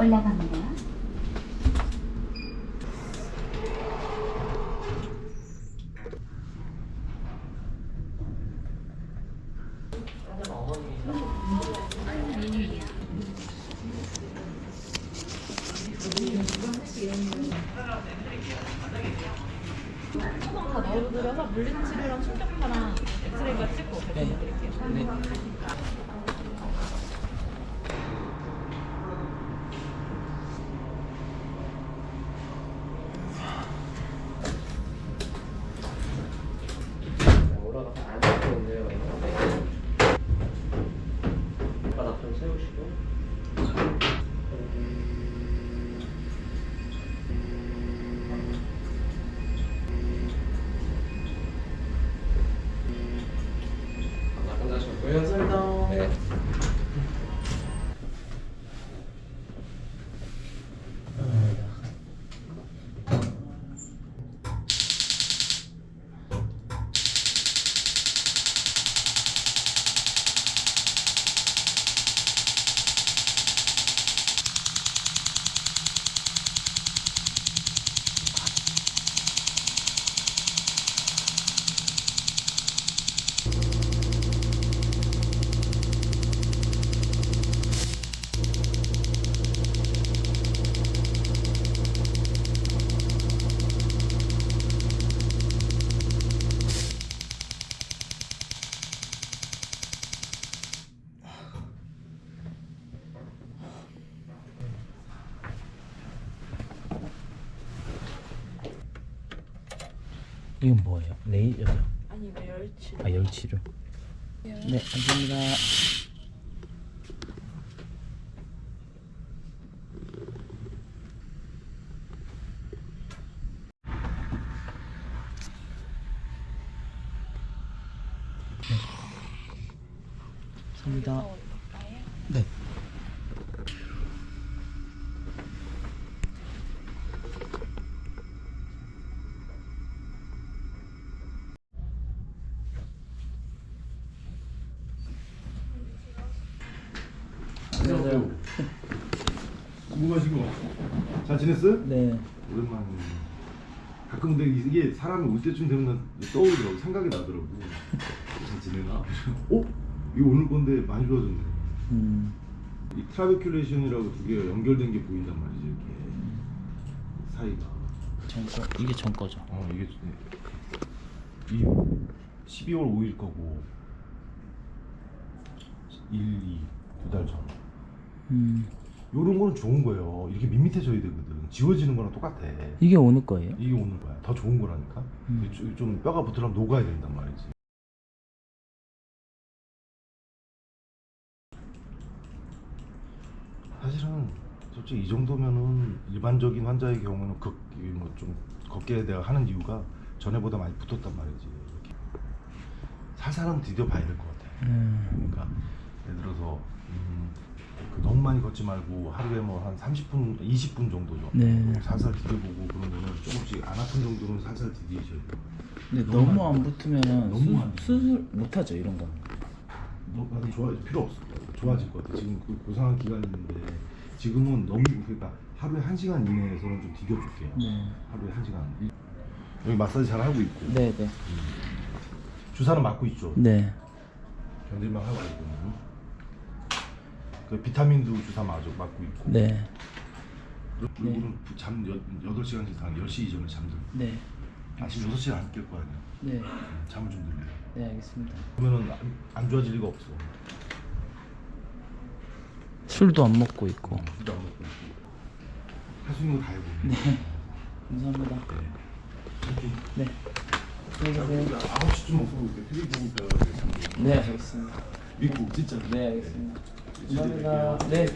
올라갑니다. 소방 다 넣어드려서 물리는 치료랑 충격파랑 엑스레이가 찍고 결정해드릴게요. 네. 올 내려가는 건데. 바닥 좀 세우시고 이건 뭐예요? 레이저죠? 아니 이거 열치. 아 열치료. 네, 감사합니다. 네. 감사합니다. 네. 안녕하세요. 궁금하신 거? 잘 지냈어요? 네. 오랜만에. 가끔 근데 이게 사람이 올 때쯤 되면 떠오르더라고. 생각이 나더라고. 잘 지내나? 어? 이거 오늘 건데 많이 좋아졌네. 음. 이 트라베큘레이션이라고 두 개가 연결된 게 보인단 말이지, 이렇게. 사이가. 전 거, 이게 전 거죠. 어, 이게 이 12월 5일 거고 1, 2, 두 달 전. 음. 요런 거는 좋은 거예요. 이렇게 밋밋해져야 되거든. 지워지는 거랑 똑같아. 이게 오늘 거예요? 이게 오는 거야. 더 좋은 거라니까. 음. 좀- 좀 뼈가 붙으려면 녹아야 된단 말이지. 사실은 솔직히 이 정도면은 일반적인 환자의 경우는 극뭐좀 걷게 내가 하는 이유가 전에보다 많이 붙었단 말이지. 이렇게. 살살은 디뎌 봐야 될 것 같아. 음. 그러니까 예를 들어서 음, 그 너무 많이 걷지 말고 하루에 뭐 한 30분, 20분 정도죠. 네. 살살 디뎌보고 그런 거는 조금씩 안 아픈 정도는 살살 디디셔야 돼요. 근데 너무 너무 안 안 붙으면 너무 안 수, 수술 못 하죠 이런 거. 너 나도 좋아 필요 없어. 좋아질 것 같아. 지금 그 고상한 기간이 있는데 지금은 너무 그러니까 하루에 한 시간 이내에서는 좀 디뎌볼게요. 네. 하루에 한 시간. 여기 마사지 잘 하고 있고 네, 네. 주사는 맞고 있죠. 네. 견딜만 하고 있고. 그 비타민도 주사 맞고 맞고 있고. 네. 그리고는 잠 8시간 이상 10시 이전에 잠들고 네. 아침 6시에 안 깰 거 아니야 네. 잠을 좀 들려 네, 알겠습니다. 그러면은 안, 안 좋아질 리가 없어 술도 안 먹고 있고. 술도 안 먹고 할수 있는 거 다 해보고 네. 감사합니다. 네. 안녕히 가세요. 9시쯤 먹고 이렇게 TV 보고 있다가 네, 알겠습니다. 믿고 진짜 네, 알겠습니다. 감사합니다. 네.